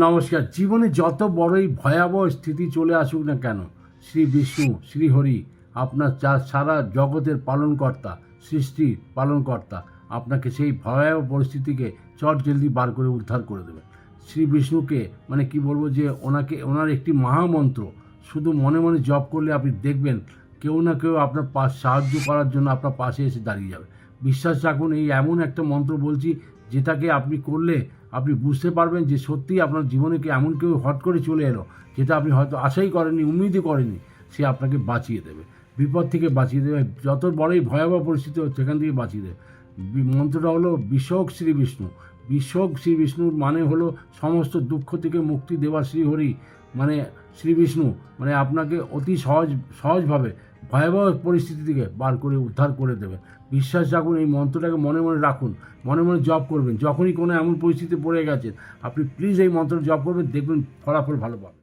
নমস্কার। জীবনে যত বড়ই ভয়াবহ স্থিতি চলে আসুক না কেন, শ্রী বিষ্ণু শ্রীহরি আপনার যা সারা জগতের পালনকর্তা, সৃষ্টি পালনকর্তা, আপনাকে সেই ভয়াবহ পরিস্থিতিকে চট জলদি বার করে উদ্ধার করে দেবে। শ্রী বিষ্ণুকে মানে কি বলব যে, ওনাকে, ওনার একটি মহামন্ত্র, শুধু মনে মনে জপ করলে আপনি দেখবেন কেউ না কেউ আপনার পাশ সাহায্য করার জন্য আপনার পাশে এসে দাঁড়িয়ে যাবে। বিশ্বাস রাখুন, এই এমন একটা মন্ত্র বলছি, যেটাকে আপনি করলে আপনি বুঝতে পারবেন যে সত্যিই আপনার জীবনে কি এমন কেউ হট করে চলে এলো, যেটা আপনি হয়তো আশাই করেননি উম্মিদই করেননি, সে আপনাকে বাঁচিয়ে দেবে। বিপদ থেকে বাঁচিয়ে দেবে। যত বড়ই ভয়াবহ পরিস্থিতি হচ্ছে সেখান থেকে বাঁচিয়ে দেবে। মন্ত্রটা হলো বিশ্বক শ্রী বিষ্ণু বিশ্বক শ্রী বিষ্ণুর মানে হলো সমস্ত দুঃখ থেকে মুক্তি দেওয়া শ্রীহরি মানে শ্রী বিষ্ণু। মানে আপনাকে অতি সহজ, সহজভাবে ভয়াবহ পরিস্থিতি থেকে বার করে উদ্ধার করে দেবে। বিশ্বাস রাখুন, এই মন্ত্রটাকে মনে মনে রাখুন। মনে মনে জপ করবেন। যখনই কোনো এমন পরিস্থিতি পড়ে গেছে আপনি প্লিজ এই মন্ত্র জপ করবেন, দেখবেন ফলাফল ভালো পাবেন।